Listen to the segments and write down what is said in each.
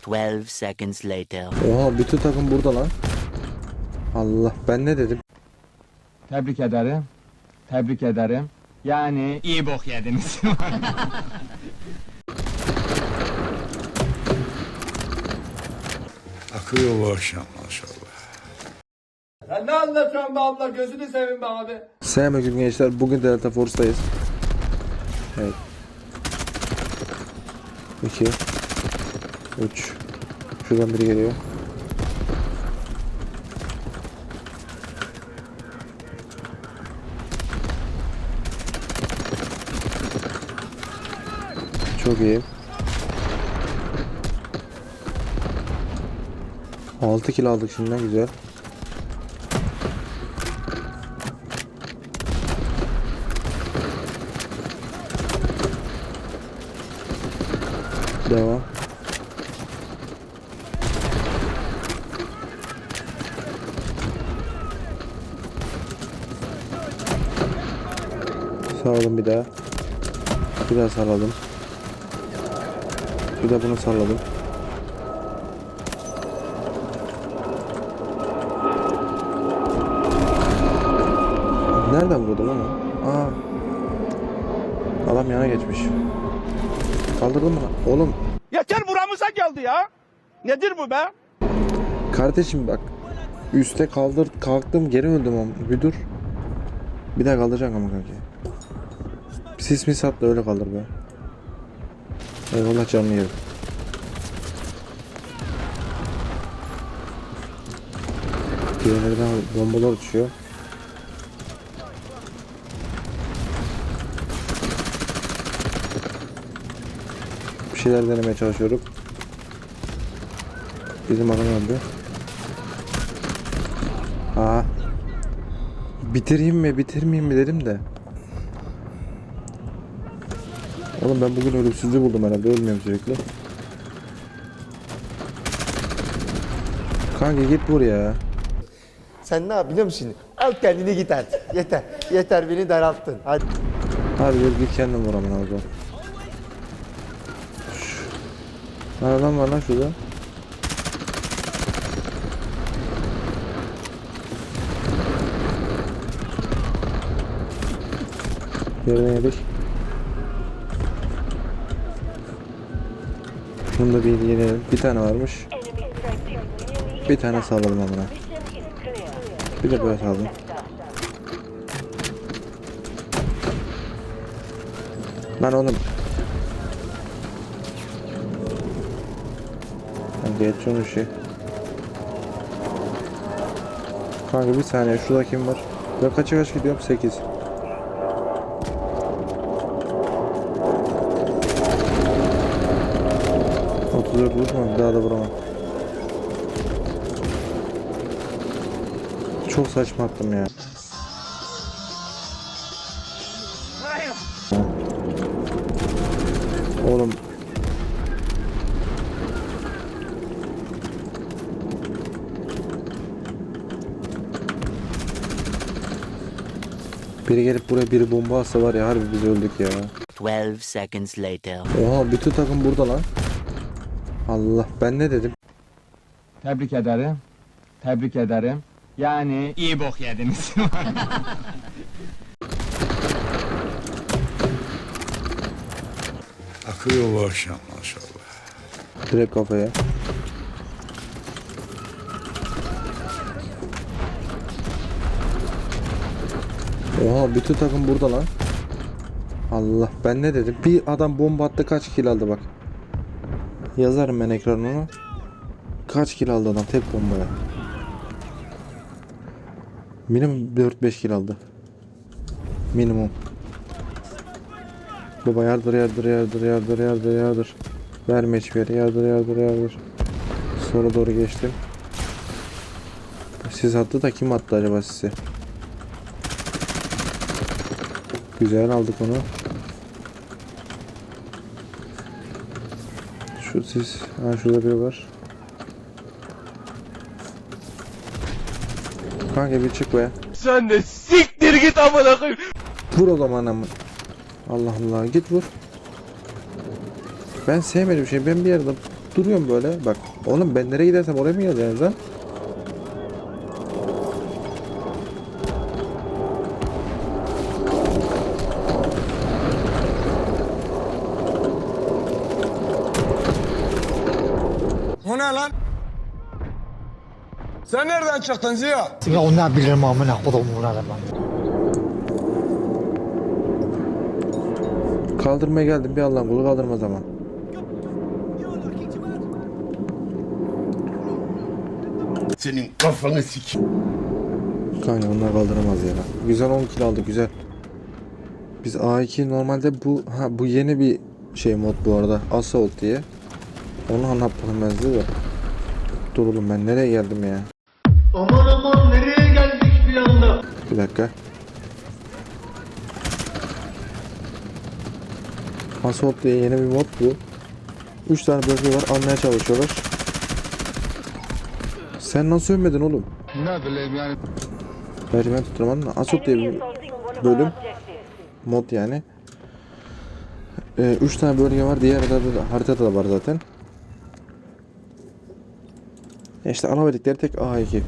12 seconds later. Oha bütün takım burada lan. Allah ben ne dedim? Tebrik ederim. Tebrik ederim. Yani iyi bok yediniz. Akıyor bu akşam maşallah. Ya ne anlatıyorsun be abla gözünü seveyim be abi. Selamünaleyküm gençler. Bugün Delta Force'dayız. Evet. 2 3 Şuradan biri geliyor. Çok iyi. 6 kill aldık şimdiden güzel. Devam. Sağladım bir daha. Bir daha salladım. Bir de bunu salladım. Nereden vurdum ama? Aa. Adam yana geçmiş. Kaldırdın mı lan? Oğlum Yeter buramıza geldi ya. Nedir bu be? Kardeşim bak. Üste kaldır kalktım geri öldüm ama bir dur. Bir daha kaldıracaksın ama kanki. Sis mis at da öyle kaldır be. Eyvallah canını yerim. Diğerlerden bombalar uçuyor. Bir şeyler denemeye çalışıyorum. Bizim adam öldü. Aa. Bitireyim mi bitirmeyeyim mi dedim de. Oğlum ben bugün ölümsüzlüğü buldum herhalde ölmüyorum sürekli. Kanka git buraya. Sen ne yap biliyor musun? Al kendini git artık. Yeter. Yeter beni daralttın. Hadi. Hadi gel git kendin vur amına o zaman. Lan var lan şurada. Yerine yedik. Şunu da bir yenelim. Bir tane varmış. Bir tane salladım amına. Bir de böyle salladım. Lan oğlum. Kanka geç şunu şey. Kanka bir saniye şurada kim var? Ben kaça kaç gidiyorum? 8. Dört vurma daha da vuramam. Çok saçma attım ya. Oğlum Biri gelip buraya biri bomba atsa var ya harbi biz öldük ya. 12 seconds later. Oha bütün takım burada lan. Allah ben ne dedim? Tebrik ederim. Tebrik ederim. Yani iyi bok yediniz. Akıyor bu akşam maşallah. Direkt kafaya. Oha bütün takım burada lan. Allah ben ne dedim? Bir adam bomba attı kaç kill aldı bak. Yazarım ben ekranına. Kaç kill aldı adam tek bombaya. Minimum 4-5 kill aldı. Minimum. Baba yardır yardır yardır yardır yardır yardır. Verme hiçbir yere yardır yardır yardır. Sonra doğru geçtim. Siz attı da kim attı acaba sizi? Güzel aldık onu. Şu siz, ha şurada biri var. Kanka bir çık be. Sen de siktir git amına koyayım. Vur o zaman ama. Allah Allah git vur. Ben sevmedim şey. Ben bir yerde duruyorum böyle. Bak oğlum ben nereye gidersem oraya mı geleceksiniz lan? O ne lan? Sen nereden çıktın Ziya? Ya onlar bilirim amına kodumun adamı. Kaldırmaya geldim bir Allah'ın kulu kaldırmaz ama. Senin kafanı sik. Kanka onlar kaldıramaz ya. Güzel 10 kill aldık güzel. Biz A2 normalde bu ha bu yeni bir şey mod bu arada. Assault diye. Onu anlatmadım ben size de. Dur oğlum ben nereye geldim ya? Aman aman nereye geldik bir anda? Bir dakika. Assault diye yeni bir mod bu. 3 tane bölge var almaya çalışıyorlar. Sen nasıl ölmedin oğlum? Ne bileyim yani. Gerçi ben tutturamadım da Assault diye bir bölüm. Mod yani. 3 tane bölge var. Diğer haritada da, haritada da var zaten. İşte alabildikleri tek A2.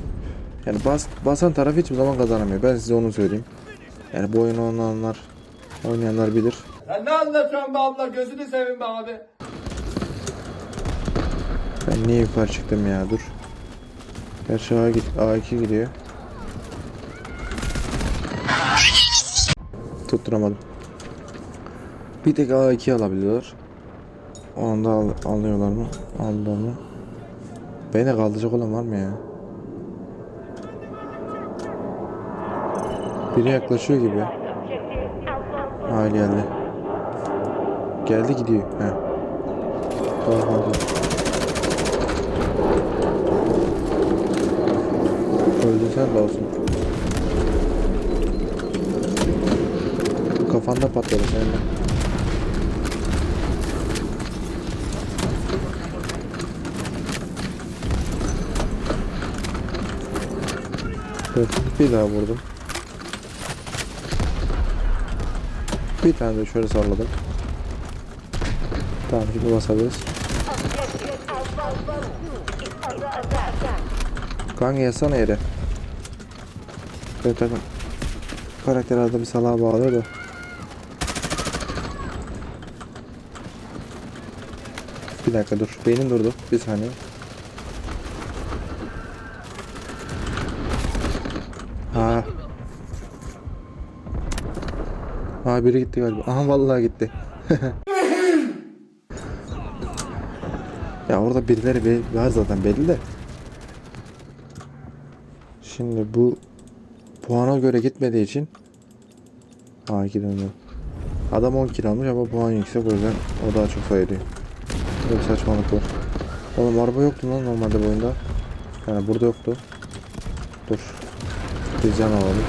Yani bas, basan taraf hiçbir zaman kazanamıyor. Ben size onu söyleyeyim. Yani bu oyunu oynananlar, oynayanlar bilir. Sen ne anlatıyorsun be abla gözünü seveyim be abi. Ben niye yukarı çıktım ya dur. Gerçi A, git, A2 gidiyor. Tutturamadım. Bir tek A2 alabiliyorlar. Onu da al, alıyorlar mı? Aldılar mı? Beni kaldıracak olan var mı ya? Biri yaklaşıyor gibi. Ha geldi. Geldi gidiyor. He. Tamam hadi. Öldün sen de olsun. Kafanda patladı senin Evet, bir daha vurdum. Bir tane de şöyle salladım. Tamam şimdi basabiliriz. Kanka yazsana yere. Evet takım. Karakter arada bir salağa bağlıyor da. Bir dakika dur. Beynim durdu. Bir saniye. Ha. Ha biri gitti galiba. Aha vallahi gitti. ya orada birileri be- var zaten belli de. Şimdi bu puana göre gitmediği için A2 döndü. Adam 10 kill almış ama puan yüksek o yüzden o daha çok sayılıyor. Böyle bir saçmalık var. Oğlum araba yoktu lan normalde bu oyunda. Yani burada yoktu. Dur. Bir can alalım.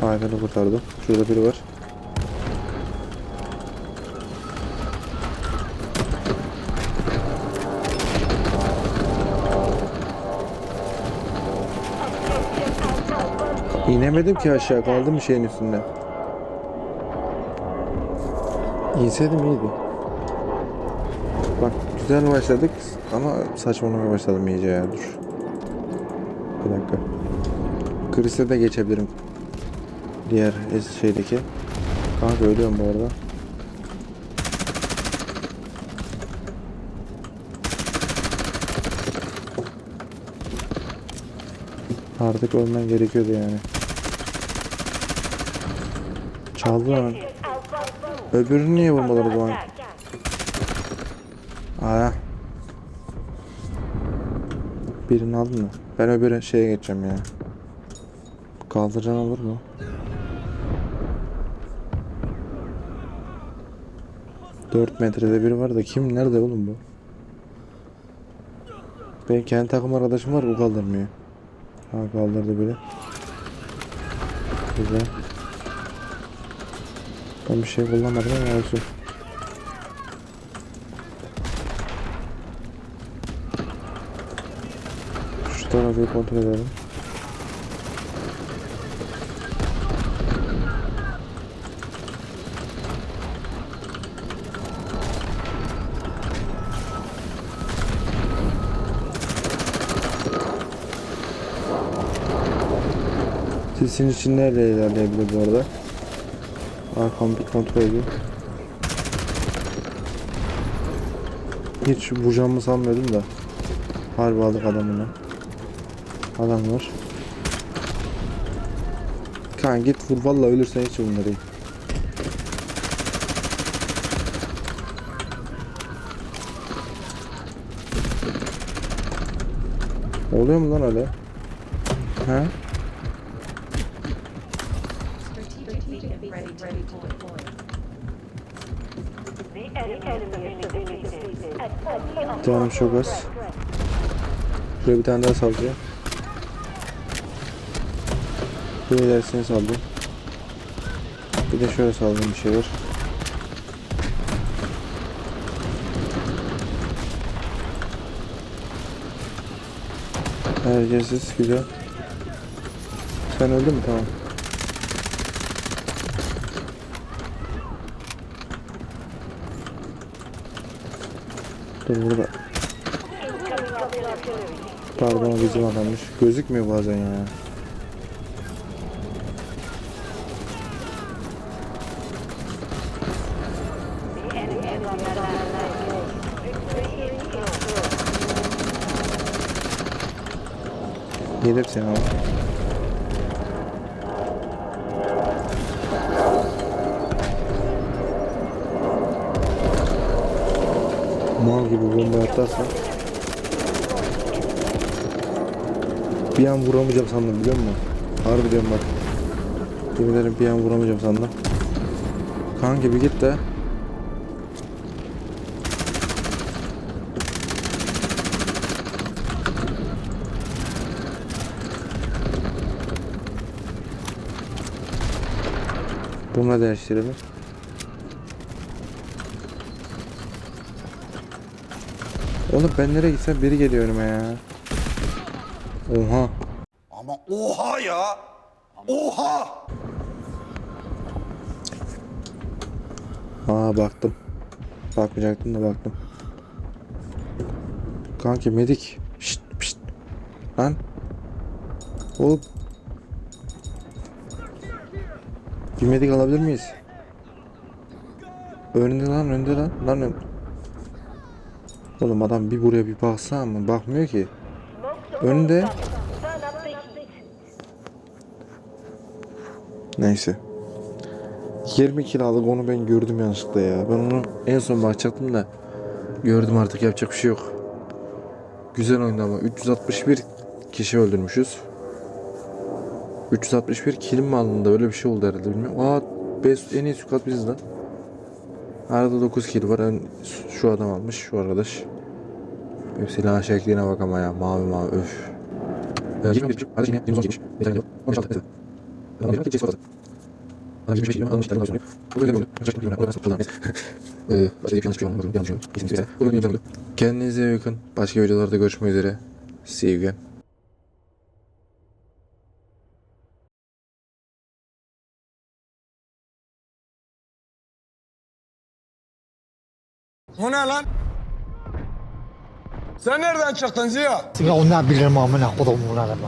Hayvanı kurtardım. Şurada biri var. İnemedim ki aşağı kaldım şeyin üstünde. İnseydim iyiydi. Bak güzel başladık ama saçmalamaya başladım iyice ya dur. Bir dakika. Chris'e de geçebilirim. Diğer şeydeki. Kanka ölüyorum bu arada. Artık ölmen gerekiyordu yani. Çaldı lan. Öbürünü niye vurmadılar bu an? Aa. Birini aldın mı? Ben öbür şeye geçeceğim ya. Kaldıracan olur mu? Dört metrede biri var da kim nerede oğlum bu? Benim kendi takım arkadaşım var o kaldırmıyor. Ha kaldırdı biri. Güzel. Ben bir şey kullanmadım ama olsun. Donatayı kontrol edelim. Sisin için nerede ilerleyebilir bu arada? Arkamı bir kontrol edeyim. Hiç vuracağımı sanmıyordum da. Harbi aldık adamını. Adam var. Kan git vur valla ölürsen hiç bunları. Oluyor mu lan öyle? He? Canım çok az. Şuraya bir tane daha salacağım. Bir ilerisini saldım. Bir de şöyle saldım bir şeyler. Herkesiz güzel. Sen öldün mü? Tamam. Dur burada. Pardon bizim adammış. Gözükmüyor bazen ya. Yedim seni ama. Mal gibi bomba atarsan Bir an vuramayacağım sandım biliyor musun? Harbi diyorum bak. Yemin ederim bir an vuramayacağım sandım. Kanka bir git de. Bununla değiştirelim. Oğlum ben nereye gitsem biri geliyor önüme ya. Oha. Ama oha ya. Oha. Aa baktım. Bakmayacaktım da baktım. Kanki medik. Şşt şşt. Lan. Oğlum. Bir medik alabilir miyiz? Önünde lan önünde lan. Lan ön... Oğlum adam bir buraya bir baksana mı? Bakmıyor ki. Önünde. Neyse. 20 kiralık onu ben gördüm yanlışlıkla ya. Ben onu en son bakacaktım da gördüm artık yapacak bir şey yok. Güzel oyundu ama 361 kişi öldürmüşüz. 361 kilim mi alındı öyle bir şey oldu herhalde bilmiyorum. Aa best, en iyi squad biziz lan. Arada 9 kill var. En, şu adam almış şu arkadaş. Benim silah şekline bak ama ya. Mavi mavi öf. Ee, 21 kişi. Hadi yine 29 kişi. Bir tane Sen nereden çıktın Ziya? Ya o ne bilirim amına kodumun adamı.